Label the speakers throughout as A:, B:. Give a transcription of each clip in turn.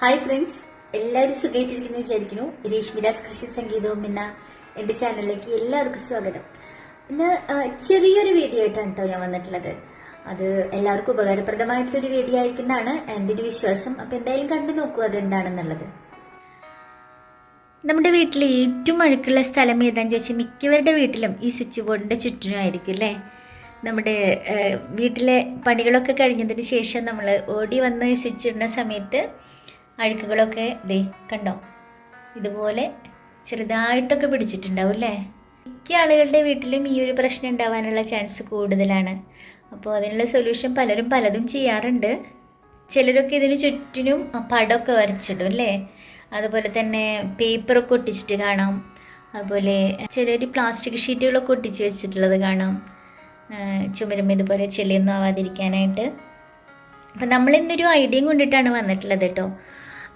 A: Hi friends എല്ലാവരും സുഖമായിട്ടിരിക്കുന്നു വിചാരിക്കുന്നു. രേഷ്മിദാസ് കൃഷി സംഗീതവും എന്ന എന്റെ ചാനലിലേക്ക് എല്ലാവർക്കും സ്വാഗതം. ഇന്ന് ചെറിയൊരു വീഡിയോ ആയിട്ടാണ് കേട്ടോ ഞാൻ വന്നിട്ടുള്ളത്. അത് എല്ലാവർക്കും ഉപകാരപ്രദമായിട്ടുള്ളൊരു വീഡിയോ ആയിരിക്കുന്നതാണ് എന്റെ ഒരു വിശ്വാസം. അപ്പൊ എന്തായാലും കണ്ടു നോക്കൂ അതെന്താണെന്നുള്ളത്. നമ്മുടെ വീട്ടിൽ ഏറ്റവും അഴുക്കുള്ള സ്ഥലം ഏതാന്ന് ചോദിച്ചാൽ മിക്കവരുടെ വീട്ടിലും ഈ സ്വിച്ച് ബോർഡിന്റെ ചുറ്റിനും ആയിരിക്കും അല്ലേ? നമ്മുടെ വീട്ടിലെ പണികളൊക്കെ കഴിഞ്ഞതിന് ശേഷം നമ്മൾ ഓടി വന്ന് സ്വിച്ച് ഇടുന്ന സമയത്ത് അഴുക്കുകളൊക്കെ ദേ കണ്ടോ? ഇതുപോലെ ചെറുതായിട്ടൊക്കെ പിടിച്ചിട്ടുണ്ടാവും അല്ലേ മിക്ക ആളുകളുടെ വീട്ടിലും ഈ ഒരു പ്രശ്നം ഉണ്ടാവാനുള്ള ചാൻസ് കൂടുതലാണ്. അപ്പോൾ അതിനുള്ള സൊല്യൂഷൻ പലരും പലതും ചെയ്യാറുണ്ട്. ചിലരൊക്കെ ഇതിന് ചുറ്റിനും പടമൊക്കെ വരച്ചിടും അല്ലേ? അതുപോലെ തന്നെ പേപ്പറൊക്കെ ഒട്ടിച്ചിട്ട് കാണാം. അതുപോലെ ചിലർ പ്ലാസ്റ്റിക് ഷീറ്റുകളൊക്കെ ഒട്ടിച്ച് വെച്ചിട്ടുള്ളത് കാണാം. ചുമരും ഇതുപോലെ ചെളിയൊന്നും ആവാതിരിക്കാനായിട്ട്. അപ്പം നമ്മളിന്നൊരു ഐഡിയയും കൊണ്ടിട്ടാണ് വന്നിട്ടുള്ളത് കേട്ടോ.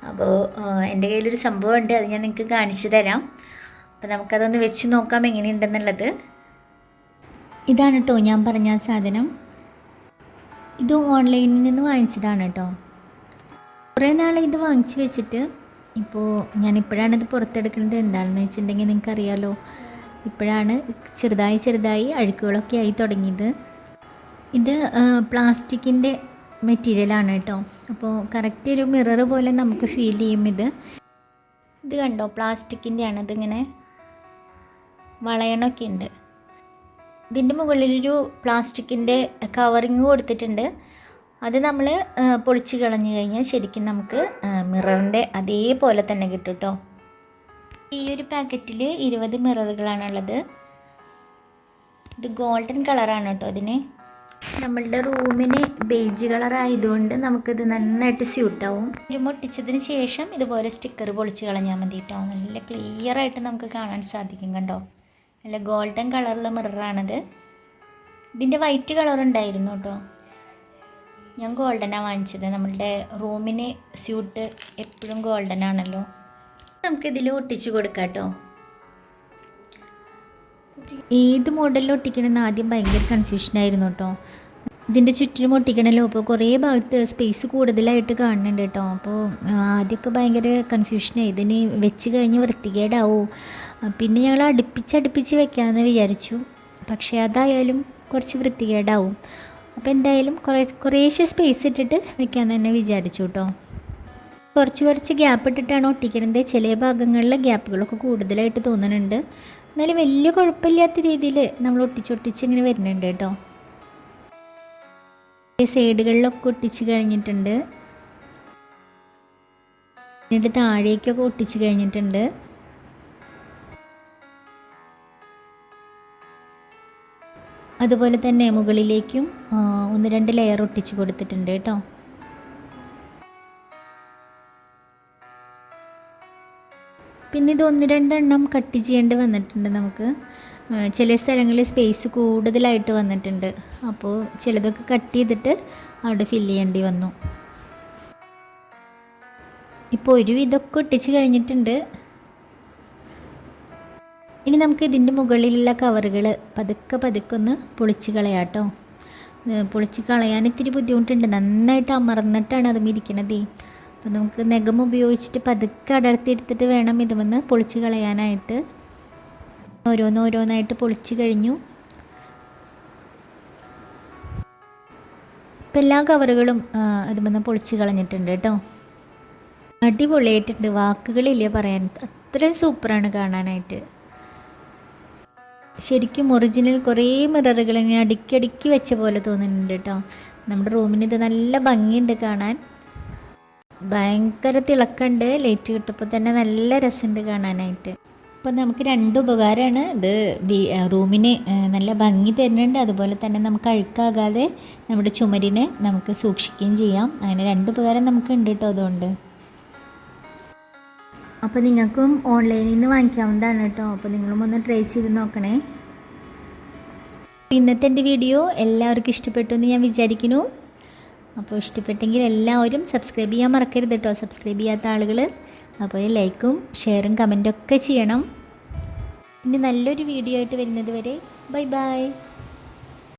A: അപ്പോൾ എന്റെ കയ്യിലൊരു സംഭവം ഉണ്ട് അത് ഞാൻ നിങ്ങൾക്ക് കാണിച്ചു തരാം. അപ്പോൾ നമുക്കതൊന്ന് വെച്ച് നോക്കാം എങ്ങനെയുണ്ടെന്നുള്ളത്. ഇതാണ് കേട്ടോ ഞാൻ പറഞ്ഞ സാധനം. ഇത് ഓൺലൈനിൽ നിന്ന് വാങ്ങിച്ചതാണ് കേട്ടോ കുറേ നാളെ ഇത് വാങ്ങിച്ചു വെച്ചിട്ട് ഇപ്പോൾ ഞാനിപ്പോഴാണ് ഇത് പുറത്തെടുക്കുന്നത്. എന്താണെന്ന് വെച്ചിട്ടുണ്ടെങ്കിൽ നിങ്ങൾക്കറിയാലോ. ഇപ്പോഴാണ് ചെറുതായി ചെറുതായി അഴുക്കുകളൊക്കെ ആയി തുടങ്ങിയത്. ഇത് പ്ലാസ്റ്റിക്കിന്റെ മെറ്റീരിയലാണ് കേട്ടോ അപ്പോൾ കറക്റ്റ് ഒരു മിറർ പോലെ നമുക്ക് ഫീൽ ചെയ്യും ഇത്. ഇത് കണ്ടോ? പ്ലാസ്റ്റിക്കിന്റെ ആണ്. ഇതിങ്ങനെ വളയണമൊക്കെ ഉണ്ട്. ഇതിന്റെ മുകളിലൊരു പ്ലാസ്റ്റിക്കിന്റെ കവറിങ് കൊടുത്തിട്ടുണ്ട്. അത് നമ്മൾ പൊളിച്ച് കളഞ്ഞു കഴിഞ്ഞാൽ ശരിക്കും നമുക്ക് മിററിന്റെ അതേപോലെ തന്നെ കിട്ടും കേട്ടോ ഈ ഒരു പാക്കറ്റിൽ ഇരുപത് മിററുകളാണുള്ളത് ഇത് ഗോൾഡൻ കളറാണ് കേട്ടോ അതിന് നമ്മളുടെ റൂമിന് ബേജ് കളർ ആയതുകൊണ്ട് നമുക്കിത് നന്നായിട്ട് സ്യൂട്ടാവും. ഒരു മുട്ടിച്ചതിന് ശേഷം ഇതുപോലെ സ്റ്റിക്കർ പൊളിച്ച് കളഞ്ഞാൽ മതി കേട്ടോ നല്ല ക്ലിയർ ആയിട്ട് നമുക്ക് കാണാൻ സാധിക്കും കണ്ടോ? നല്ല ഗോൾഡൻ കളറുള്ള മിററാണിത് ഇതിന്റെ വൈറ്റ് കളർ ഉണ്ടായിരുന്നു കേട്ടോ ഞാൻ ഗോൾഡനാണ് വാങ്ങിച്ചത്. നമ്മളുടെ റൂമിന് സ്യൂട്ട് എപ്പോഴും ഗോൾഡൻ ആണല്ലോ. നമുക്കിതിൽ ഒട്ടിച്ച് കൊടുക്കാം കേട്ടോ ഏത് മോഡലിൽ ഒട്ടിക്കണമെന്ന് ആദ്യം ഭയങ്കര കൺഫ്യൂഷനായിരുന്നു കേട്ടോ. ഇതിന്റെ ചുറ്റിലും ഒട്ടിക്കണമല്ലോ അപ്പോൾ കുറേ ഭാഗത്ത് സ്പേസ് കൂടുതലായിട്ട് കാണുന്നുണ്ട് കേട്ടോ. അപ്പോൾ ആദ്യമൊക്കെ ഭയങ്കര കൺഫ്യൂഷനായി ഇതിന് വെച്ച് കഴിഞ്ഞ് വൃത്തികേടാവോ. പിന്നെ ഞങ്ങൾ അടുപ്പിച്ച് അടുപ്പിച്ച് വെക്കാമെന്ന് വിചാരിച്ചു. പക്ഷേ അതായാലും കുറച്ച് വൃത്തികേടാവും. അപ്പോൾ എന്തായാലും കുറേ കുറേശ്ശെ സ്പേസ് ഇട്ടിട്ട് വെക്കാമെന്ന് തന്നെ വിചാരിച്ചു കേട്ടോ. കുറച്ച് കുറച്ച് ഗ്യാപ്പ് ഇട്ടിട്ടാണ് ഒട്ടിക്കണത്. ചില ഭാഗങ്ങളിൽ ഗ്യാപ്പുകളൊക്കെ കൂടുതലായിട്ട് തോന്നുന്നുണ്ട്. എന്നാലും വലിയ കുഴപ്പമില്ലാത്ത രീതിയിൽ നമ്മൾ ഒട്ടിച്ചൊട്ടിച്ച് ഇങ്ങനെ വരുന്നുണ്ട് കേട്ടോ. സൈഡുകളിലൊക്കെ ഒട്ടിച്ച് കഴിഞ്ഞിട്ടുണ്ട്. എന്നിട്ട് താഴേക്കൊക്കെ ഒട്ടിച്ച് കഴിഞ്ഞിട്ടുണ്ട്. അതുപോലെ തന്നെ മുകളിലേക്കും ഒന്ന് രണ്ട് ലെയർ ഒട്ടിച്ച് കൊടുത്തിട്ടുണ്ട് കേട്ടോ. പിന്നെ ഇത് ഒന്ന് രണ്ടെണ്ണം കട്ട് ചെയ്യേണ്ടി വന്നിട്ടുണ്ട് നമുക്ക്. ചില സ്ഥലങ്ങളിൽ സ്പേസ് കൂടുതലായിട്ട് വന്നിട്ടുണ്ട്. അപ്പോൾ ചിലതൊക്കെ കട്ട് ചെയ്തിട്ട് അവിടെ ഫില്ല് ചെയ്യേണ്ടി വന്നു. ഇപ്പോൾ ഒരു ഇതൊക്കെ ഒട്ടിച്ച് കഴിഞ്ഞിട്ടുണ്ട്. ഇനി നമുക്ക് ഇതിന്റെ മുകളിലുള്ള കവറുകൾ പതുക്കെ പതുക്കെ ഒന്ന് പൊളിച്ച് കളയാട്ടോ പൊളിച്ച് കളയാൻ ഇത്തിരി ബുദ്ധിമുട്ടുണ്ട്. നന്നായിട്ട് അമർന്നിട്ടാണ് അതും ഇരിക്കണതേ അപ്പോൾ നമുക്ക് നഖം ഉപയോഗിച്ചിട്ട് പതുക്കെ അടർത്തിയെടുത്തിട്ട് വേണം ഇതുമെന്ന് പൊളിച്ച് കളയാനായിട്ട്. ഓരോന്ന് ഓരോന്നായിട്ട് പൊളിച്ച് കഴിഞ്ഞു. ഇപ്പം എല്ലാ കവറുകളും ഇതുമെന്ന് പൊളിച്ച് കളഞ്ഞിട്ടുണ്ട് കേട്ടോ. അടിപൊളിയായിട്ടുണ്ട്. വാക്കുകളില്ല പറയാൻ. അത്രയും സൂപ്പറാണ് കാണാനായിട്ട്. ശരിക്കും ഒറിജിനൽ കുറേ മിററുകൾ ഇങ്ങനെ അടുക്കി വെച്ച പോലെ തോന്നുന്നുണ്ട് കേട്ടോ. നമ്മുടെ റൂമിന് ഇത് നല്ല ഭംഗിയുണ്ട് കാണാൻ. ഭയങ്കര തിളക്കമുണ്ട് ലൈറ്റ് കിട്ടപ്പോൾ തന്നെ നല്ല രസമുണ്ട് കാണാനായിട്ട്. അപ്പോൾ നമുക്ക് രണ്ട് ഉപകാരമാണ് ഇത് റൂമിന് നല്ല ഭംഗി തരുന്നുണ്ട്. അതുപോലെ തന്നെ നമുക്ക് അഴുക്കാകാതെ നമ്മുടെ ചുമരിനെ നമുക്ക് സൂക്ഷിക്കുകയും ചെയ്യാം. അങ്ങനെ രണ്ട് ഉപകാരം നമുക്ക് ഉണ്ട് കേട്ടോ അതുകൊണ്ട്. അപ്പോൾ നിങ്ങൾക്കും ഓൺലൈനിൽ നിന്ന് വാങ്ങിക്കാവുന്നതാണ് കേട്ടോ. അപ്പോൾ നിങ്ങളും ഒന്ന് ട്രൈ ചെയ്ത് നോക്കണേ. ഇന്നത്തെ എന്റെ വീഡിയോ എല്ലാവർക്കും ഇഷ്ടപ്പെട്ടു എന്ന് ഞാൻ വിചാരിക്കുന്നു. അപ്പോൾ ഇഷ്ടപ്പെട്ടെങ്കിൽ എല്ലാവരും സബ്സ്ക്രൈബ് ചെയ്യാൻ മറക്കരുത് കേട്ടോ. സബ്സ്ക്രൈബ് ചെയ്യാത്ത ആളുകൾ. അപ്പോൾ ലൈക്കും ഷെയറും കമന്റും ഒക്കെ ചെയ്യണം. ഇനി നല്ലൊരു വീഡിയോ ആയിട്ട് വരുന്നത് വരെ ബൈ ബൈ.